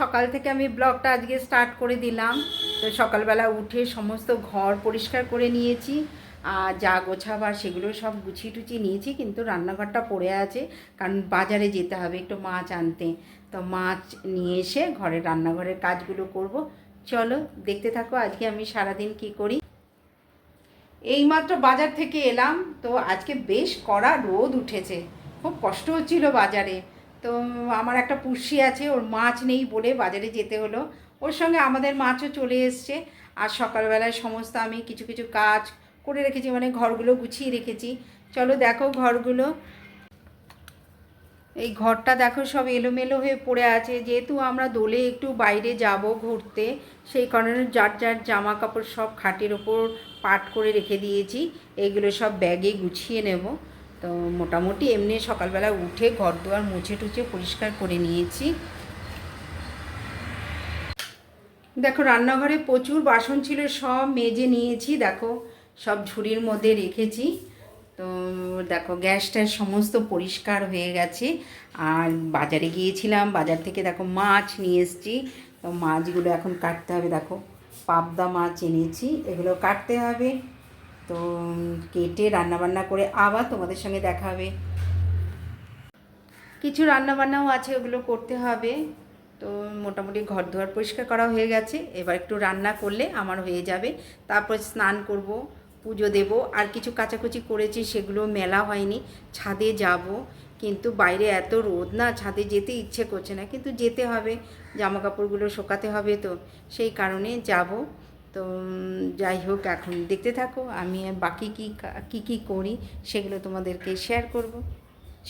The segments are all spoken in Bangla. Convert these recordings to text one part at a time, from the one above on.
সকাল থেকে আমি ব্লগটা আজকে স্টার্ট করে দিলাম। তো সকালবেলা উঠে সমস্ত ঘর পরিষ্কার করে নিয়েছি, আর যা গোছাবার সেগুলো সব গুছিয়ে টুচিয়ে নিয়েছি, কিন্তু রান্নাঘরটা পড়ে আছে, কারণ বাজারে যেতে হবে একটু মাছ আনতে। তো মাছ নিয়ে এসে ঘরের রান্নাঘরের কাজগুলো করব। চলো দেখতে থাকো আজকে আমি সারাদিন কি করি। এইমাত্র বাজার থেকে এলাম, তো আজকে বেশ কড়া রোদ উঠেছে। খুব কষ্ট হচ্ছিল বাজারে। তো আমার একটা পুষি আছে, ওর মাছ নেই বলে বাজারে যেতে হলো। ওর সঙ্গে আমাদের মাছও চলে এসছে। আর সকালবেলায় সমস্ত আমি কিছু কিছু কাজ করে রেখেছি মানে ঘরগুলো গুছিয়ে রেখেছি। চলো দেখো ঘরগুলো। এই ঘরটা দেখো সব এলোমেলো হয়ে পড়ে আছে। যেহেতু আমরা দোলে একটু বাইরে যাব ঘুরতে, সেই কারণে যার যার জামা কাপড় সব খাটের ওপর পাট করে রেখে দিয়েছি। এগুলো সব ব্যাগে গুছিয়ে নেব। তো মোটামুটি এমনি সকালবেলা উঠে ঘর দুয়ার মুছে টুছে পরিষ্কার করে নিয়েছি। দেখো, রান্নাঘরে প্রচুর বাসন ছিল, সব মেজে নিয়েছি, দেখো, সব ঝুড়ির মধ্যে রেখেছি। তো দেখো, গ্যাস ট্যাস সমস্ত পরিষ্কার হয়ে গেছে। আর বাজারে গিয়েছিলাম, বাজার থেকে দেখো মাছ নিয়ে এসেছি। তো মাছগুলো এখন কাটতে হবে, দেখো, পাবদা মাছ এনেছি, এগুলো কাটতে হবে। তো কেটে রান্নাবান্না করে আবার তোমাদের সঙ্গে দেখা হবে। কিছু রান্নাবান্নাও আছে, ওগুলো করতে হবে। তো মোটামুটি ঘর দুয়ার পরিষ্কার করা হয়ে গেছে। এবার একটু রান্না করলে আমার হয়ে যাবে। তারপর স্নান করব, পুজো দেব। আর কিছু কাচাকুচি করেছি, সেগুলো মেলা হয়নি। ছাদে যাব। কিন্তু বাইরে এত রোদ না, ছাদে যেতে ইচ্ছে করছে না। কিন্তু যেতে হবে জামা কাপড়গুলো শোকাতে হবে তো। সেই কারণে যাব। তো যাই হোক, এখন দেখতে থাকো, আমি বাকি কী কী কী করি সেগুলো তোমাদেরকে শেয়ার করব।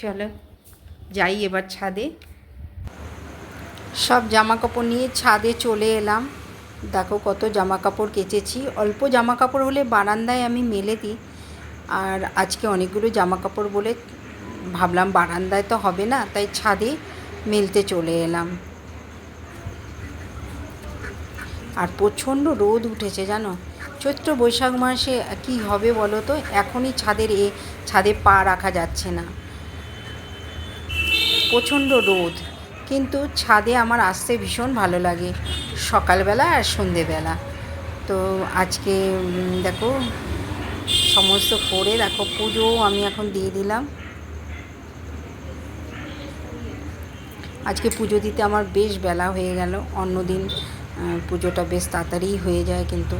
চলো, যাই এবার ছাদে। সব জামা কাপড় নিয়ে ছাদে চলে এলাম। দেখো কত জামা কাপড় কেচেছি। অল্প জামা কাপড় হলে বারান্দায় আমি মেলে দিই। আর আজকে অনেকগুলো জামা কাপড় বলে ভাবলাম বারান্দায় তো হবে না, তাই ছাদে মেলতে চলে এলাম। আর প্রচণ্ড রোদ উঠেছে জানো? চৈত্র বৈশাখ মাসে কি হবে বলো তো? এখনই ছাদের এ, ছাদে পা রাখা যাচ্ছে না। প্রচণ্ড রোদ। কিন্তু ছাদে আমার আসতে ভীষণ ভালো লাগে, সকালবেলা আর সন্ধেবেলা। তো আজকে দেখো, সমস্ত করে দেখো পুজোও আমি এখন দিয়ে দিলাম। আজকে পুজো দিতে আমার বেশ বেলা হয়ে গেল। অন্যদিন পুজোটা বেশ তাড়াতাড়ি হয়ে যায় কিন্তু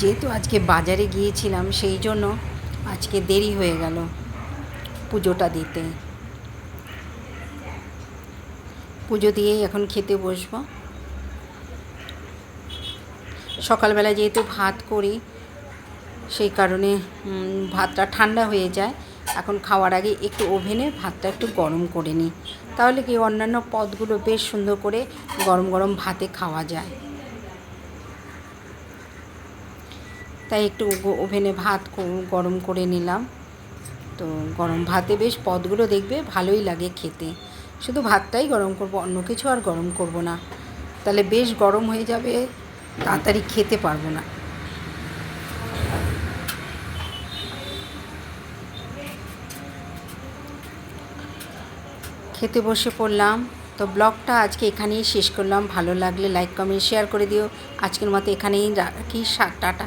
যেহেতু আজকে বাজারে গিয়েছিলাম, সেই জন্য আজকে দেরি হয়ে গেল পুজোটা দিতে। পুজো দিয়েই এখন খেতে বসবো। সকালবেলা যেহেতু ভাত করি, সেই কারণে ভাতটা ঠান্ডা হয়ে যায়। এখন খাওয়ার আগে একটু ওভেনে ভাতটা একটু গরম করে নিই। তাহলে কি অন্যান্য পদগুলো বেশ সুন্দর করে গরম গরম ভাতে খাওয়া যায়। তাই একটু ওভেনে ভাত গরম করে নিলাম। তো গরম ভাতে বেশ পদগুলো দেখবে ভালোই লাগে খেতে। শুধু ভাতটাই গরম করব, অন্য কিছু আর গরম করব না। তাহলে বেশ গরম হয়ে যাবে, তাড়াতাড়ি খেতে পারব না। খেতে বসে পড়লাম। তো ব্লগটা আজকে এখানেই শেষ করলাম। ভালো লাগলে লাইক, কমেন্ট, শেয়ার করে দিও। আজকের মতো এখানেই রাখি। টাটা।